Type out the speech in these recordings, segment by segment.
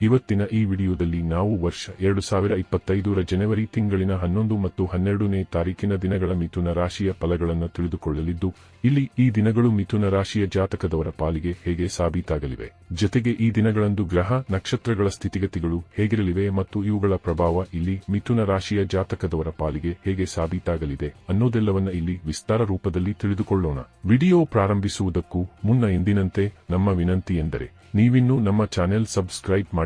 ಇವತ್ತಿನ ಈ ವಿಡಿಯೋದಲ್ಲಿ ನಾವು ವರ್ಷ ಎರಡು ಸಾವಿರ ಇಪ್ಪತ್ತೈದರ ಜನವರಿ ತಿಂಗಳಿನ ಹನ್ನೊಂದು ಮತ್ತು ಹನ್ನೆರಡನೇ ತಾರೀಕಿನ ದಿನಗಳ ಮಿಥುನ ರಾಶಿಯ ಫಲಗಳನ್ನು ತಿಳಿದುಕೊಳ್ಳಲಿದ್ದು, ಇಲ್ಲಿ ಈ ದಿನಗಳು ಮಿಥುನ ರಾಶಿಯ ಜಾತಕದವರ ಪಾಲಿಗೆ ಹೇಗೆ ಸಾಬೀತಾಗಲಿವೆ? ಜೊತೆಗೆ ಈ ದಿನಗಳಂದು ಗ್ರಹ, ನಕ್ಷತ್ರಗಳ ಸ್ಥಿತಿಗತಿಗಳು ಹೇಗಿರಲಿವೆ ಮತ್ತು ಇವುಗಳ ಪ್ರಭಾವ ಇಲ್ಲಿ ಮಿಥುನ ರಾಶಿಯ ಜಾತಕದವರ ಪಾಲಿಗೆ ಹೇಗೆ ಸಾಬೀತಾಗಲಿದೆ ಅನ್ನೋದೆಲ್ಲವನ್ನ ಇಲ್ಲಿ ವಿಸ್ತಾರ ರೂಪದಲ್ಲಿ ತಿಳಿದುಕೊಳ್ಳೋಣ. ವಿಡಿಯೋ ಪ್ರಾರಂಭಿಸುವುದಕ್ಕೂ ಮುನ್ನ ಎಂದಿನಂತೆ ನಮ್ಮ ವಿನಂತಿ ಎಂದರೆ, ನೀವಿನ್ನೂ ನಮ್ಮ ಚಾನೆಲ್ ಸಬ್ಸ್ಕ್ರೈಬ್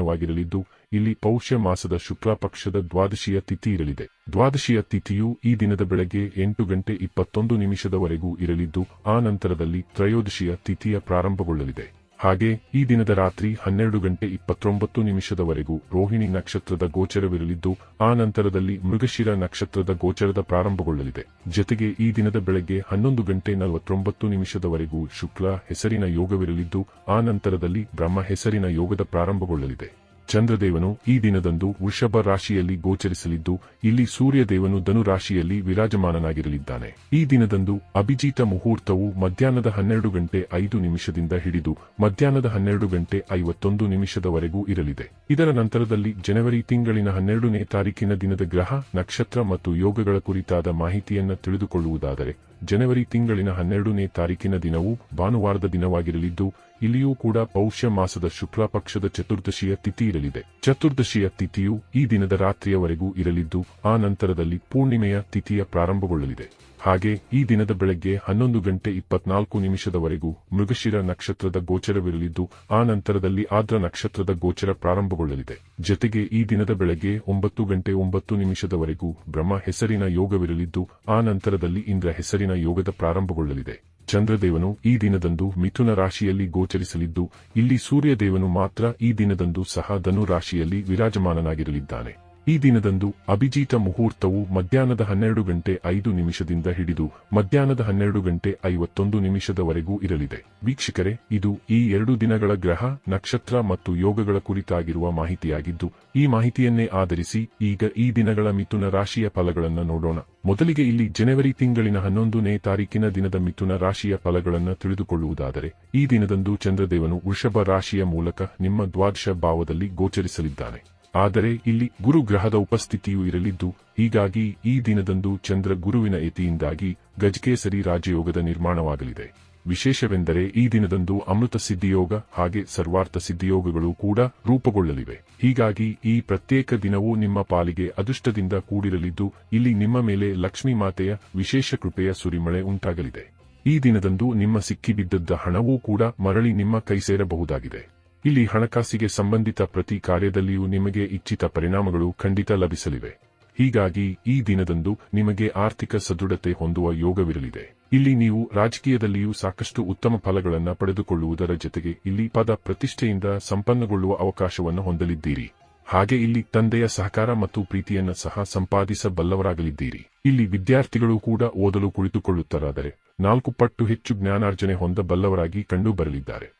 ದಿನವಾಗಿರಲಿದ್ದು, ಇಲ್ಲಿ ಪೌಷ್ಯ ಮಾಸದ ಶುಕ್ಲ ಪಕ್ಷದ ದ್ವಾದಶಿಯ ತಿಥಿ ಇರಲಿದೆ. ದ್ವಾದಶಿಯ ತಿಥಿಯು ಈ ದಿನದ ಬೆಳಗ್ಗೆ ಎಂಟು ಗಂಟೆ ಇಪ್ಪತ್ತೊಂದು ನಿಮಿಷದವರೆಗೂ ಇರಲಿದ್ದು, ಆ ನಂತರದಲ್ಲಿ ತ್ರಯೋದಶಿಯ ತಿಥಿಯ ಪ್ರಾರಂಭಗೊಳ್ಳಲಿದೆ. ಹಾಗೆ, ಈ ದಿನದ ರಾತ್ರಿ ಹನ್ನೆರಡು ಗಂಟೆ ಇಪ್ಪತ್ತೊಂಬತ್ತು ನಿಮಿಷದವರೆಗೂ ರೋಹಿಣಿ ನಕ್ಷತ್ರದ ಗೋಚರವಿರಲಿದ್ದು, ಆ ನಂತರದಲ್ಲಿ ಮೃಗಶಿರ ನಕ್ಷತ್ರದ ಗೋಚರದ ಪ್ರಾರಂಭಗೊಳ್ಳಲಿದೆ. ಜೊತೆಗೆ ಈ ದಿನದ ಬೆಳಗ್ಗೆ ಹನ್ನೊಂದು ಗಂಟೆ ನಲವತ್ತೊಂಬತ್ತು ನಿಮಿಷದವರೆಗೂ ಶುಕ್ಲ ಹೆಸರಿನ ಯೋಗವಿರಲಿದ್ದು, ಆ ನಂತರದಲ್ಲಿ ಬ್ರಹ್ಮ ಹೆಸರಿನ ಯೋಗದ ಪ್ರಾರಂಭಗೊಳ್ಳಲಿದೆ. ಚಂದ್ರದೇವನು ಈ ದಿನದಂದು ವೃಷಭ ರಾಶಿಯಲ್ಲಿ ಗೋಚರಿಸಲಿದ್ದು, ಇಲ್ಲಿ ಸೂರ್ಯದೇವನು ಧನು ರಾಶಿಯಲ್ಲಿ ವಿರಾಜಮಾನನಾಗಿರಲಿದ್ದಾನೆ. ಈ ದಿನದಂದು ಅಭಿಜಿತ ಮುಹೂರ್ತವು ಮಧ್ಯಾಹ್ನದ ಹನ್ನೆರಡು ಗಂಟೆ ಐದು ನಿಮಿಷದಿಂದ ಹಿಡಿದು, ಮಧ್ಯಾಹ್ನದ ಹನ್ನೆರಡು ಗಂಟೆ ಐವತ್ತೊಂದು ನಿಮಿಷದವರೆಗೂ ಇರಲಿದೆ. ಇದರ ನಂತರದಲ್ಲಿ ಜನವರಿ ತಿಂಗಳಿನ ಹನ್ನೆರಡನೇ ತಾರೀಕಿನ ದಿನದ ಗ್ರಹ, ನಕ್ಷತ್ರ ಮತ್ತು ಯೋಗಗಳ ಕುರಿತಾದ ಮಾಹಿತಿಯನ್ನು ತಿಳಿದುಕೊಳ್ಳುವುದಾದರೆ ಜನವರಿ ತಿಂಗಳಿನ ಹನ್ನೆರಡನೇ ತಾರೀಕಿನ ದಿನವು ಭಾನುವಾರದ ದಿನವಾಗಿರಲಿದ್ದು, ಇಲ್ಲಿಯೂ ಕೂಡ ಪೌಷ್ಯ ಮಾಸದ ಶುಕ್ಲ ಪಕ್ಷದ ಚತುರ್ದಶಿಯ ತಿಥಿ ಇರಲಿದೆ. ಚತುರ್ದಶಿಯ ತಿಥಿಯು ಈ ದಿನದ ರಾತ್ರಿಯವರೆಗೂ ಇರಲಿದ್ದು, ಆ ನಂತರದಲ್ಲಿ ಪೂರ್ಣಿಮೆಯ ತಿಥಿಯ ಪ್ರಾರಂಭಗೊಳ್ಳಲಿದೆ. ಹಾಗೆ ಈ ದಿನದ ಬೆಳಗ್ಗೆ ಹನ್ನೊಂದು ಗಂಟೆ ಇಪ್ಪತ್ನಾಲ್ಕು ನಿಮಿಷದವರೆಗೂ ಮೃಗಶಿರ ನಕ್ಷತ್ರದ ಗೋಚರವಿರಲಿದ್ದು, ಆ ನಂತರದಲ್ಲಿ ಆದ್ರ ನಕ್ಷತ್ರದ ಗೋಚರ ಪ್ರಾರಂಭಗೊಳ್ಳಲಿದೆ. ಜೊತೆಗೆ ಈ ದಿನದ ಬೆಳಗ್ಗೆ ಒಂಬತ್ತು ಗಂಟೆ ಒಂಬತ್ತು ನಿಮಿಷದವರೆಗೂ ಬ್ರಹ್ಮ ಹೆಸರಿನ ಯೋಗವಿರಲಿದ್ದು, ಆ ನಂತರದಲ್ಲಿ ಇಂದ್ರ ಹೆಸರಿನ ಯೋಗದ ಪ್ರಾರಂಭಗೊಳ್ಳಲಿದೆ. ಚಂದ್ರದೇವನು ಈ ದಿನದಂದು ಮಿಥುನ ರಾಶಿಯಲ್ಲಿ ಗೋಚರಿಸಲಿದ್ದು, ಇಲ್ಲಿ ಸೂರ್ಯದೇವನು ಮಾತ್ರ ಈ ದಿನದಂದು ಸಹ ಧನು ರಾಶಿಯಲ್ಲಿ ವಿರಾಜಮಾನನಾಗಿರಲಿದ್ದಾನೆ. ಈ ದಿನದಂದು ಅಭಿಜಿತ ಮುಹೂರ್ತವು ಮಧ್ಯಾಹ್ನದ ಹನ್ನೆರಡು ಗಂಟೆ ಐದು ನಿಮಿಷದಿಂದ ಹಿಡಿದು ಮಧ್ಯಾಹ್ನದ ಹನ್ನೆರಡು ಗಂಟೆ ಐವತ್ತೊಂದು ನಿಮಿಷದವರೆಗೂ ಇರಲಿದೆ. ವೀಕ್ಷಕರೇ, ಇದು ಈ ಎರಡು ದಿನಗಳ ಗ್ರಹ, ನಕ್ಷತ್ರ ಮತ್ತು ಯೋಗಗಳ ಕುರಿತಾಗಿರುವ ಮಾಹಿತಿಯಾಗಿದ್ದು, ಈ ಮಾಹಿತಿಯನ್ನೇ ಆಧರಿಸಿ ಈಗ ಈ ದಿನಗಳ ಮಿಥುನ ರಾಶಿಯ ಫಲಗಳನ್ನು ನೋಡೋಣ. ಮೊದಲಿಗೆ ಇಲ್ಲಿ ಜನವರಿ ತಿಂಗಳಿನ ಹನ್ನೊಂದನೇ ತಾರೀಕಿನ ದಿನದ ಮಿಥುನ ರಾಶಿಯ ಫಲಗಳನ್ನು ತಿಳಿದುಕೊಳ್ಳುವುದಾದರೆ, ಈ ದಿನದಂದು ಚಂದ್ರದೇವನು ವೃಷಭ ರಾಶಿಯ ಮೂಲಕ ನಿಮ್ಮ ದ್ವಾದಶ ಭಾವದಲ್ಲಿ ಗೋಚರಿಸಲಿದ್ದಾನೆ. ಆದರೆ ಇಲ್ಲಿ ಗುರು ಗ್ರಹದ ಉಪಸ್ಥಿತಿಯೂ ಇರಲಿದ್ದು, ಹೀಗಾಗಿ ಈ ದಿನದಂದು ಚಂದ್ರ ಗುರುವಿನ ಯತಿಯಿಂದಾಗಿ ಗಜಕೇಸರಿ ರಾಜಯೋಗದ ನಿರ್ಮಾಣವಾಗಲಿದೆ. ವಿಶೇಷವೆಂದರೆ ಈ ದಿನದಂದು ಅಮೃತ ಸಿದ್ಧಿಯೋಗ ಹಾಗೆ ಸರ್ವಾರ್ಥ ಸಿದ್ಧಿಯೋಗಗಳು ಕೂಡ ರೂಪುಗೊಳ್ಳಲಿವೆ. ಹೀಗಾಗಿ ಈ ಪ್ರತ್ಯೇಕ ದಿನವೂ ನಿಮ್ಮ ಪಾಲಿಗೆ ಅದೃಷ್ಟದಿಂದ ಕೂಡಿರಲಿದ್ದು, ಇಲ್ಲಿ ನಿಮ್ಮ ಮೇಲೆ ಲಕ್ಷ್ಮೀ ಮಾತೆಯ ವಿಶೇಷ ಕೃಪೆಯ ಸುರಿಮಳೆ ಉಂಟಾಗಲಿದೆ. ಈ ದಿನದಂದು ನಿಮ್ಮ ಸಿಕ್ಕಿಬಿದ್ದದ್ದ ಹಣವೂ ಕೂಡ ಮರಳಿ ನಿಮ್ಮ ಕೈ ಸೇರಬಹುದಾಗಿದೆ ಇಲ್ಲಿ ಹಣಕಾಸಿಗೆ ಸಂಬಂಧಿತ ಪ್ರತಿ ಕಾರ್ಯದಲ್ಲಿಯೂ ನಿಮಗೆ ಇಚ್ಛಿತ ಪರಿಣಾಮಗಳು ಖಂಡಿತ ಲಭಿಸಲಿವೆ. ಹೀಗಾಗಿ ಈ ದಿನದಂದು ನಿಮಗೆ ಆರ್ಥಿಕ ಸದೃಢತೆ ಹೊಂದುವ ಯೋಗವಿರಲಿದೆ. ಇಲ್ಲಿ ನೀವು ರಾಜಕೀಯದಲ್ಲಿಯೂ ಸಾಕಷ್ಟು ಉತ್ತಮ ಫಲಗಳನ್ನು ಪಡೆದುಕೊಳ್ಳುವುದರ ಜೊತೆಗೆ ಇಲ್ಲಿ ಪದ ಪ್ರತಿಷ್ಠೆಯಿಂದ ಸಂಪನ್ನಗೊಳ್ಳುವ ಅವಕಾಶವನ್ನು ಹೊಂದಲಿದ್ದೀರಿ. ಹಾಗೆ ಇಲ್ಲಿ ತಂದೆಯ ಸಹಕಾರ ಮತ್ತು ಪ್ರೀತಿಯನ್ನು ಸಹ ಸಂಪಾದಿಸಬಲ್ಲವರಾಗಲಿದ್ದೀರಿ. ಇಲ್ಲಿ ವಿದ್ಯಾರ್ಥಿಗಳು ಕೂಡ ಓದಲು ಕುಳಿತುಕೊಳ್ಳುತ್ತಾರಾದರೆ ನಾಲ್ಕು ಪಟ್ಟು ಹೆಚ್ಚು ಜ್ಞಾನಾರ್ಜನೆ ಹೊಂದಬಲ್ಲವರಾಗಿ ಕಂಡು ಬರಲಿದ್ದಾರೆ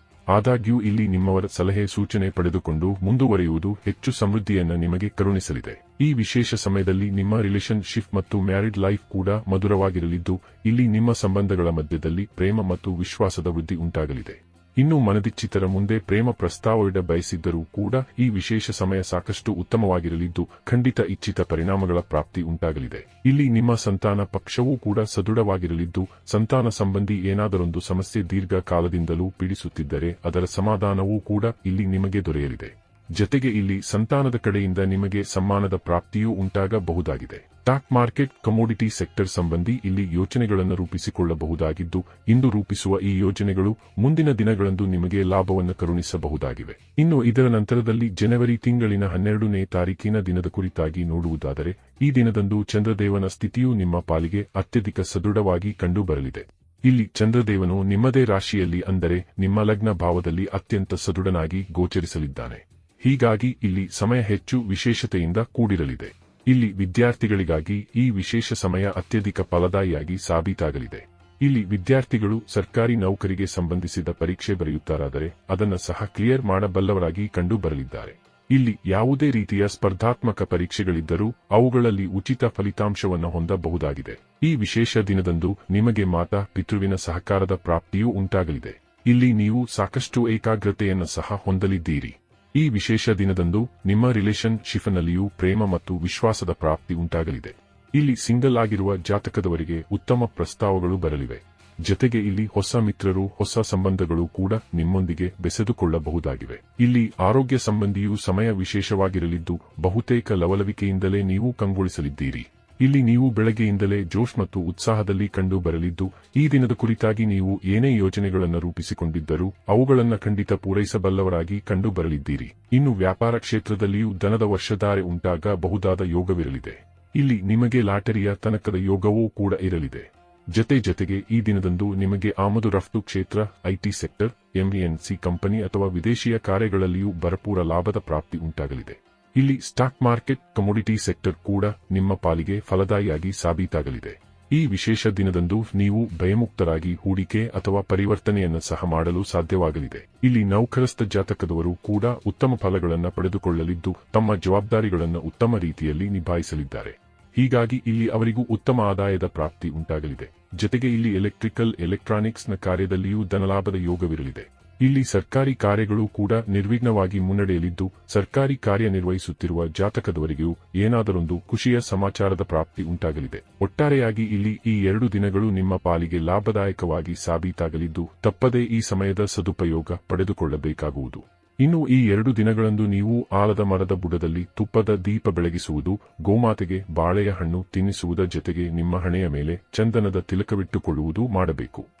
ಆದಾಗ್ಯೂ ಇಲ್ಲಿ ನಿಮ್ಮವರ ಸಲಹೆ ಸೂಚನೆ ಪಡೆದುಕೊಂಡು ಮುಂದುವರಿಯುವುದು ಹೆಚ್ಚು ಸಮೃದ್ಧಿಯನ್ನು ನಿಮಗೆ ಕರುಣಿಸಲಿದೆ. ಈ ವಿಶೇಷ ಸಮಯದಲ್ಲಿ ನಿಮ್ಮ ರಿಲೇಶನ್ಶಿಪ್ ಮತ್ತು ಮ್ಯಾರಿಡ್ ಲೈಫ್ ಕೂಡ ಮಧುರವಾಗಿರಲಿದ್ದು, ಇಲ್ಲಿ ನಿಮ್ಮ ಸಂಬಂಧಗಳ ಮಧ್ಯದಲ್ಲಿ ಪ್ರೇಮ ಮತ್ತು ವಿಶ್ವಾಸದ ವೃದ್ಧಿ ಉಂಟಾಗಲಿದೆ. ಇನ್ನು ಮನದಿಚ್ಚಿತರ ಮುಂದೆ ಪ್ರೇಮ ಪ್ರಸ್ತಾವವಿಡ ಬಯಸಿದ್ದರೂ ಕೂಡ ಈ ವಿಶೇಷ ಸಮಯ ಸಾಕಷ್ಟು ಉತ್ತಮವಾಗಿರಲಿದ್ದು ಖಂಡಿತ ಇಚ್ಛಿತ ಪರಿಣಾಮಗಳ ಪ್ರಾಪ್ತಿ ಉಂಟಾಗಲಿದೆ. ಇಲ್ಲಿ ನಿಮ್ಮ ಸಂತಾನ ಪಕ್ಷವೂ ಕೂಡ ಸದೃಢವಾಗಿರಲಿದ್ದು ಸಂತಾನ ಸಂಬಂಧಿ ಏನಾದರೊಂದು ಸಮಸ್ಯೆ ದೀರ್ಘಕಾಲದಿಂದಲೂ ಪೀಡಿಸುತ್ತಿದ್ದರೆ ಅದರ ಸಮಾಧಾನವೂ ಕೂಡ ಇಲ್ಲಿ ನಿಮಗೆ ದೊರೆಯಲಿದೆ. ಜತೆಗೆ ಇಲ್ಲಿ ಸಂತಾನದ ಕಡೆಯಿಂದ ನಿಮಗೆ ಸಮ್ಮಾನದ ಪ್ರಾಪ್ತಿಯೂ ಉಂಟಾಗಬಹುದಾಗಿದೆ. ಸ್ಟಾಕ್ ಮಾರ್ಕೆಟ್ ಕಮೋಡಿಟಿ ಸೆಕ್ಟರ್ ಸಂಬಂಧಿ ಇಲ್ಲಿ ಯೋಜನೆಗಳನ್ನು ರೂಪಿಸಿಕೊಳ್ಳಬಹುದಾಗಿದ್ದು, ಇಂದು ರೂಪಿಸುವ ಈ ಯೋಜನೆಗಳು ಮುಂದಿನ ದಿನಗಳಂದು ನಿಮಗೆ ಲಾಭವನ್ನು ಕರುಣಿಸಬಹುದಾಗಿವೆ. ಇನ್ನು ಇದರ ನಂತರದಲ್ಲಿ ಜನವರಿ ತಿಂಗಳಿನ ಹನ್ನೆರಡನೇ ತಾರೀಕಿನ ದಿನದ ಕುರಿತಾಗಿ ನೋಡುವುದಾದರೆ, ಈ ದಿನದಂದು ಚಂದ್ರದೇವನ ಸ್ಥಿತಿಯು ನಿಮ್ಮ ಪಾಲಿಗೆ ಅತ್ಯಧಿಕ ಸದೃಢವಾಗಿ ಕಂಡುಬರಲಿದೆ. ಇಲ್ಲಿ ಚಂದ್ರದೇವನು ನಿಮ್ಮದೇ ರಾಶಿಯಲ್ಲಿ ಅಂದರೆ ನಿಮ್ಮ ಲಗ್ನ ಭಾವದಲ್ಲಿ ಅತ್ಯಂತ ಸದೃಢನಾಗಿ ಗೋಚರಿಸಲಿದ್ದಾನೆ. ಹೀಗಾಗಿ ಇಲ್ಲಿ ಸಮಯ ಹೆಚ್ಚು ವಿಶೇಷತೆಯಿಂದ ಕೂಡಿರಲಿದೆ. ಇಲ್ಲಿ ವಿದ್ಯಾರ್ಥಿಗಳಿಗಾಗಿ ಈ ವಿಶೇಷ ಸಮಯ ಅತ್ಯಧಿಕ ಫಲದಾಯಿಯಾಗಿ ಸಾಬೀತಾಗಲಿದೆ. ಇಲ್ಲಿ ವಿದ್ಯಾರ್ಥಿಗಳು ಸರ್ಕಾರಿ ನೌಕರಿಗೆ ಸಂಬಂಧಿಸಿದ ಪರೀಕ್ಷೆ ಬರೆಯುತ್ತಾರಾದರೆ ಅದನ್ನು ಸಹ ಕ್ಲಿಯರ್ ಮಾಡಬಲ್ಲವರಾಗಿ ಕಂಡು ಬರಲಿದ್ದಾರೆ ಇಲ್ಲಿ ಯಾವುದೇ ರೀತಿಯ ಸ್ಪರ್ಧಾತ್ಮಕ ಪರೀಕ್ಷೆಗಳಿದ್ದರೂ ಅವುಗಳಲ್ಲಿ ಉಚಿತ ಫಲಿತಾಂಶವನ್ನು ಹೊಂದಬಹುದಾಗಿದೆ. ಈ ವಿಶೇಷ ದಿನದಂದು ನಿಮಗೆ ಮಾತಾ ಪಿತೃವಿನ ಸಹಕಾರದ ಪ್ರಾಪ್ತಿಯೂ ಉಂಟಾಗಲಿದೆ. ಇಲ್ಲಿ ನೀವು ಸಾಕಷ್ಟು ಏಕಾಗ್ರತೆಯನ್ನು ಸಹ ಹೊಂದಲಿದ್ದೀರಿ. ಈ ವಿಶೇಷ ದಿನದಂದು ನಿಮ್ಮ ರಿಲೇಷನ್ ಶಿಫ್ನಲ್ಲಿಯೂ ಪ್ರೇಮ ಮತ್ತು ವಿಶ್ವಾಸದ ಪ್ರಾಪ್ತಿ ಉಂಟಾಗಲಿದೆ. ಇಲ್ಲಿ ಸಿಂಗಲ್ ಆಗಿರುವ ಜಾತಕದವರಿಗೆ ಉತ್ತಮ ಪ್ರಸ್ತಾವಗಳು ಬರಲಿವೆ. ಜತೆಗೆ ಇಲ್ಲಿ ಹೊಸ ಮಿತ್ರರು, ಹೊಸ ಸಂಬಂಧಗಳು ಕೂಡ ನಿಮ್ಮೊಂದಿಗೆ ಬೆಸೆದುಕೊಳ್ಳಬಹುದಾಗಿವೆ. ಇಲ್ಲಿ ಆರೋಗ್ಯ ಸಂಬಂಧಿಯೂ ಸಮಯ ವಿಶೇಷವಾಗಿರಲಿದ್ದು ಬಹುತೇಕ ಲವಲವಿಕೆಯಿಂದಲೇ ನೀವು ಕಂಗೊಳಿಸಲಿದ್ದೀರಿ. ಇಲ್ಲಿ ನೀವು ಬೆಳಗ್ಗೆಯಿಂದಲೇ ಜೋಶ್ ಮತ್ತು ಉತ್ಸಾಹದಲ್ಲಿ ಕಂಡು ಬರಲಿದ್ದು, ಈ ದಿನದ ಕುರಿತಾಗಿ ನೀವು ಏನೇ ಯೋಜನೆಗಳನ್ನು ರೂಪಿಸಿಕೊಂಡಿದ್ದರೂ, ಅವುಗಳನ್ನು ಖಂಡಿತ ಪೂರೈಸಬಲ್ಲವರಾಗಿ ಕಂಡು ಬರಲಿದ್ದೀರಿ. ಇನ್ನು ವ್ಯಾಪಾರ ಕ್ಷೇತ್ರದಲ್ಲಿಯೂ ದನದ ವರ್ಷಧಾರೆ ಉಂಟಾಗಬಹುದಾದ ಯೋಗವಿರಲಿದೆ. ಇಲ್ಲಿ ನಿಮಗೆ ಲಾಟರಿಯ ತನಕದ ಯೋಗವೂ ಕೂಡ ಇರಲಿದೆ. ಜತೆ ಜತೆಗೆ ಈ ದಿನದಂದು ನಿಮಗೆ ಆಮದು ರಫ್ತು ಕ್ಷೇತ್ರ ಐಟಿ ಸೆಕ್ಟರ್ ಎಂಎನ್ಸಿ ಕಂಪನಿ ಅಥವಾ ವಿದೇಶಿಯ ಕಾರ್ಯಗಳಲ್ಲಿಯೂ ಭರಪೂರ ಲಾಭದ ಪ್ರಾಪ್ತಿ ಉಂಟಾಗಲಿದೆ. ಇಲ್ಲಿ ಸ್ಟಾಕ್ ಮಾರ್ಕೆಟ್ ಕಮೋಡಿಟಿ ಸೆಕ್ಟರ್ ಕೂಡ ನಿಮ್ಮ ಪಾಲಿಗೆ ಫಲದಾಯಿಯಾಗಿ ಸಾಬೀತಾಗಲಿದೆ. ಈ ವಿಶೇಷ ದಿನದಂದು ನೀವು ಭಯಮುಕ್ತರಾಗಿ ಹೂಡಿಕೆ ಅಥವಾ ಪರಿವರ್ತನೆಯನ್ನು ಸಹ ಮಾಡಲು ಸಾಧ್ಯವಾಗಲಿದೆ. ಇಲ್ಲಿ ನೌಕರಸ್ಥ ಜಾತಕದವರು ಕೂಡ ಉತ್ತಮ ಫಲಗಳನ್ನು ಪಡೆದುಕೊಳ್ಳಲಿದ್ದು, ತಮ್ಮ ಜವಾಬ್ದಾರಿಗಳನ್ನು ಉತ್ತಮ ರೀತಿಯಲ್ಲಿ ನಿಭಾಯಿಸಲಿದ್ದಾರೆ. ಹೀಗಾಗಿ ಇಲ್ಲಿ ಅವರಿಗೂ ಉತ್ತಮ ಆದಾಯದ ಪ್ರಾಪ್ತಿ ಉಂಟಾಗಲಿದೆ. ಜತೆಗೆ ಇಲ್ಲಿ ಎಲೆಕ್ಟ್ರಿಕಲ್ ಎಲೆಕ್ಟ್ರಾನಿಕ್ಸ್ನ ಕಾರ್ಯದಲ್ಲಿಯೂ ಧನಲಾಭದ ಯೋಗವಿರಲಿದೆ. ಇಲ್ಲಿ ಸರ್ಕಾರಿ ಕಾರ್ಯಗಳು ಕೂಡ ನಿರ್ವಿಘ್ನವಾಗಿ ಮುನ್ನಡೆಯಲಿದ್ದು, ಸರ್ಕಾರಿ ಕಾರ್ಯನಿರ್ವಹಿಸುತ್ತಿರುವ ಜಾತಕದವರಿಗೂ ಏನಾದರೊಂದು ಖುಷಿಯ ಸಮಾಚಾರದ ಪ್ರಾಪ್ತಿ ಉಂಟಾಗಲಿದೆ. ಒಟ್ಟಾರೆಯಾಗಿ ಇಲ್ಲಿ ಈ ಎರಡು ದಿನಗಳು ನಿಮ್ಮ ಪಾಲಿಗೆ ಲಾಭದಾಯಕವಾಗಿ ಸಾಬೀತಾಗಲಿದ್ದು, ತಪ್ಪದೇ ಈ ಸಮಯದ ಸದುಪಯೋಗ ಪಡೆದುಕೊಳ್ಳಬೇಕಾಗುವುದು. ಇನ್ನು ಈ ಎರಡು ದಿನಗಳಂದು ನೀವು ಆಲದ ಮರದ ಬುಡದಲ್ಲಿ ತುಪ್ಪದ ದೀಪ ಬೆಳಗಿಸುವುದು, ಗೋಮಾತೆಗೆ ಬಾಳೆಯ ಹಣ್ಣು ತಿನ್ನಿಸುವುದರ ಜೊತೆಗೆ ನಿಮ್ಮ ಹಣೆಯ ಮೇಲೆ ಚಂದನದ ತಿಲಕವಿಟ್ಟುಕೊಳ್ಳುವುದು ಮಾಡಬೇಕು.